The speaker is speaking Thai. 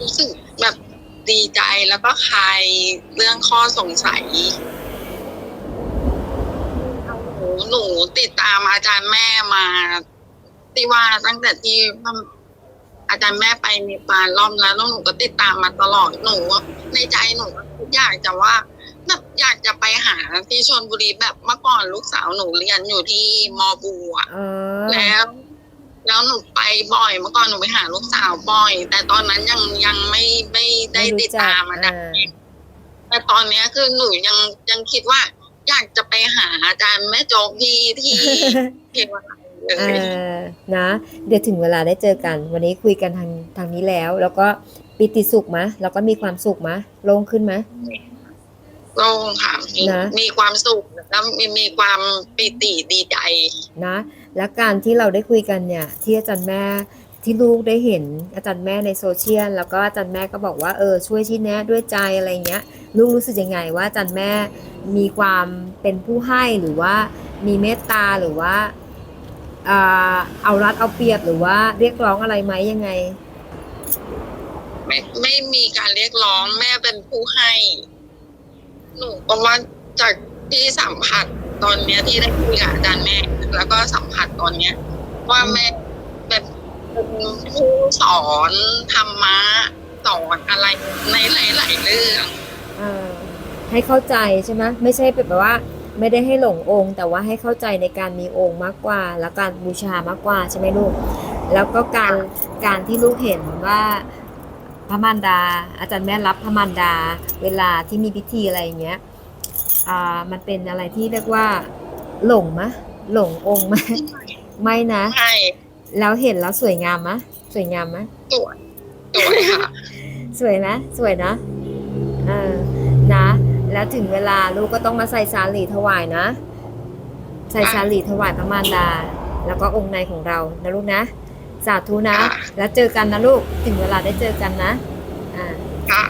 รู้สึกแบบดีใจแล้วก็คลายเรื่องข้อสงสัย หนูหนูติดตามอาจารย์แม่มาที่ว่าตั้งแต่ที่อาจารย์แม่ไปมีปานรอบแล้วแล้วหนูก็ติดตามมาตลอดหนูในใจหนูอยากจะว่าแบบอยากจะไปหาที่ชนบุรีแบบเมื่อก่อนลูกสาวหนูเรียนอยู่ที่มอบูอะอ๋อแล้ว แล้วหนูไปบ่อย เมื่อก่อนหนูไปหาลูกสาวบ่อย แต่ตอนนั้นยังยังไม่ไม่ได้ติดตามอาจารย์แต่ตอนเนี้ยคือหนูยังยังคิดว่า อยากจะไปหาอาจารย์แม่โจ๊กที่ที่ เทวาลัยเลอ่ายนะ เดี๋ยวถึงเวลาได้เจอกัน วันนี้คุยกันทางทางนี้แล้ว แล้วก็ปิติสุขมะแล้วก็มีความสุขมะโล่งขึ้นมะ โล่งค่ะมีนะ มีความสุขแล้วมีมีความปิติดีใจ นะ และการที่เราได้คุยกันเนี่ย ที่อาจารย์แม่ที่ลูกได้เห็นอาจารย์แม่ในโซเชียลแล้วก็อาจารย์แม่ก็บอกว่าเออช่วยชี้แนะด้วยใจอะไรเงี้ย ลูกรู้สึกยังไงว่าอาจารย์แม่มีความเป็นผู้ให้หรือว่ามีเมตตาหรือว่าอ่าเอารัดเอาเปรียบหรือว่าเรียกร้องอะไรไหมยังไง ไม่ไม่มีการเรียกร้องแม่เป็นผู้ให้ หนูก็ว่าจากที่สัมผัสตอนเนี้ยที่ได้คุยกับอาจารย์แม่แล้วก็สัมผัสตอนเนี้ย ว่าแม่แบบเป็นผู้สอนธรรมะสอนอะไรในหลาย ๆ เรื่องอให้เข้าใจใช่ไหมไม่ใช่แบบว่า ไม่ได้ให้หลงองค์ แต่ว่าให้เข้าใจในการมีองค์มากกว่า และการบูชามากกว่าใช่ไหมลูก แล้วก็การการที่ลูกเห็นว่า พระมารดา อาจารย์แม่รับพระมารดา เวลาที่มีพิธีอะไรอย่างเงี้ยอ่ามันเป็นอะไรที่เรียกว่า หลงมะ หลงองค์มะไม่นะใช่แล้วเห็นแล้วสวยงามมะสวยงามมะสวยสวยค่ะสวยนะสวยนะเออนะ แล้วถึงเวลาลูกก็ต้องมาใส่สาลีถวายนะ ใส่สาลีถวายพระมารดา แล้วก็องค์ในของเรานะลูกนะ สาธุนะค่ะแล้วเจอกันนะลูก ถึงเวลาได้เจอกันนะ อ่าค่ะ